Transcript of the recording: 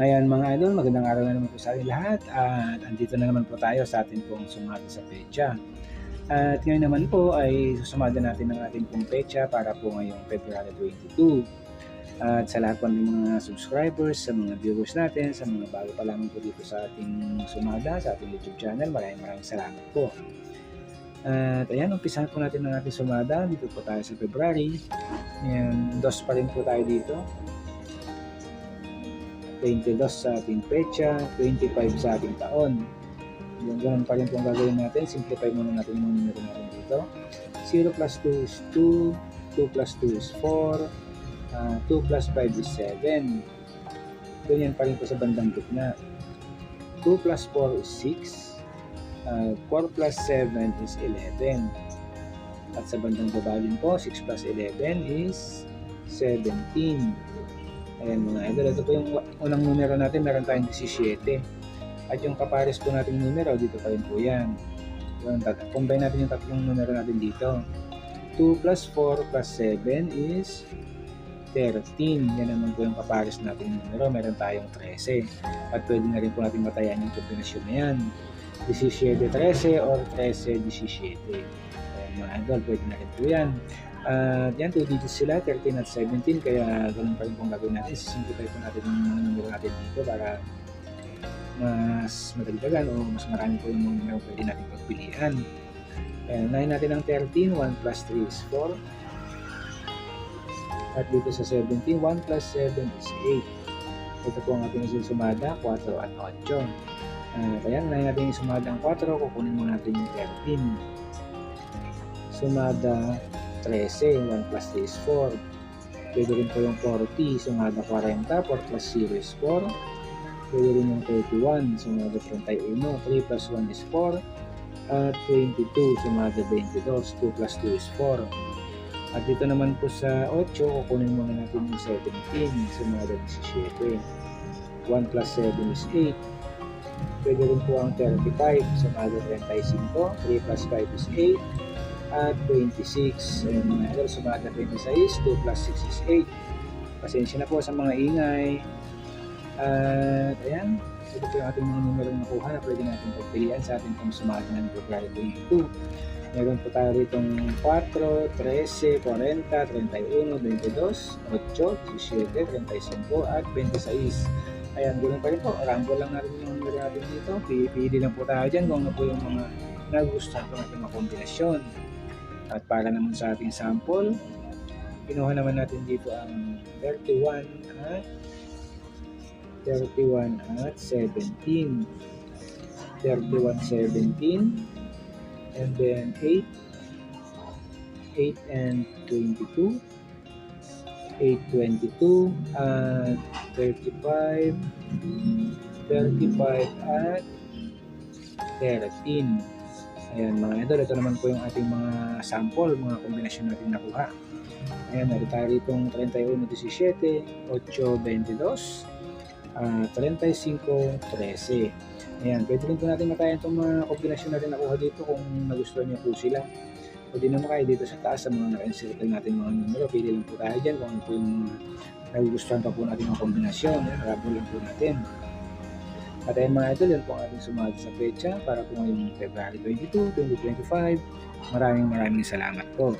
Ayan mga idol, magandang araw na naman po sa ating lahat at andito na naman po tayo sa ating pong sumada sa pecha. At ngayon naman po ay susumada natin ang ating pong pecha para po ngayong February 22. At sa lahat po ng mga subscribers, sa mga viewers natin, sa mga bago pa lamang po dito sa ating sumada, sa ating YouTube channel, maraming maraming salamat po. At ayan, umpisahan po natin ang ating sumada. Dito po tayo sa February. Ayan, dos pa rin po tayo dito. 22 sa ating pecha, 25 sa ating taon. Yung ganun pa rin po ang gagawin natin. Simplify muna natin yung numero natin dito. 0 plus 2 is 2, 2 plus 2 is 4, uh, 2 plus 5 is 7. Ganyan pa rin po sa bandang gitna. 2 plus 4 is 6, uh, 4 plus 7 is 11. At sa bandang baba din po, 6 plus 11 is 17. Ayan mga idol, ito po yung unang numero natin, meron tayong 17. At yung kapares po nating numero, dito pa rin po yan. Combine natin yung tatlong numero natin dito. 2 plus 4 plus 7 is 13. Yan naman po yung kapares nating numero, meron tayong 13. At pwede na rin po natin matayan yung kombinasyon na yan. 17-13 or 13-17. Ayan mga idol, pwede na rin po yan. At yan, 2 digits sila, 13 at 17, kaya ganun pa rin pong gagawin natin. Sisimplify po natin yung numero natin dito para mas madagdagan o mas marami po yung numero pwede natin pagpilian. Kaya unahin natin ang 13, 1 plus 3 is 4. At dito sa 17, 1 plus 7 is 8. Ito po ang ating isusumada, 4 at 8. Uh, kaya unahin natin yung sumada ang 4, kukunin mo natin yung 13. Sumada 13, 1 plus 3 is 4. Pwede rin po yung 40, sumada 40, 4 plus 0 is 4. Pwede rin yung 31, sumada 31, 3 plus 1 is 4. At 22, sumada 22, 2 plus 2 is 4. At dito naman po sa 8, kukunin muna natin yung 17, sumada 17. 1 plus 7 is 8. Pwede rin po ang 35, sumada 35, 3 plus 5 is 8 at 26. Ayun mga idol, sumada 26, 2 plus 6 is 8. Pasensya na po sa mga ingay. At ayan, ito po yung ating mga numero na nakuha na pwede natin pagpilian sa ating pang sumada ng February 22. Meron po tayo ritong 4, 13, 40, 31, 22, 8, 17, 35 at 26. Ayan, ganoon pa rin po. Rumble lang natin yung numero natin dito. Pipili lang po tayo dyan kung ano po yung mga nagustuhan po natin mga kombinasyon. At para naman sa ating sample, kinuha naman natin dito ang 31 at 31 at 17. 31, 17. And then 8. 8 and 22. 8, 22 at 35. 35 at 13. Ayan mga idol, ito naman po yung ating mga sample, mga kombinasyon natin nakuha. Ayan, meron tayo ritong 31, 17, 8, 22, uh, 35, 13. Ayan, pwede rin po natin matayan itong mga kombinasyon natin nakuha dito kung nagustuhan niyo po sila. Pwede naman kayo dito sa taas sa mga naka-encircle natin mga numero. Pili lang po tayo dyan kung ano po yung nagugustuhan pa po natin mga kombinasyon. Ayan, rabol lang po natin. At ayun mga idol, yan po ang ating sumali sa pecha para po ngayong February 22, 2025. Maraming maraming salamat po.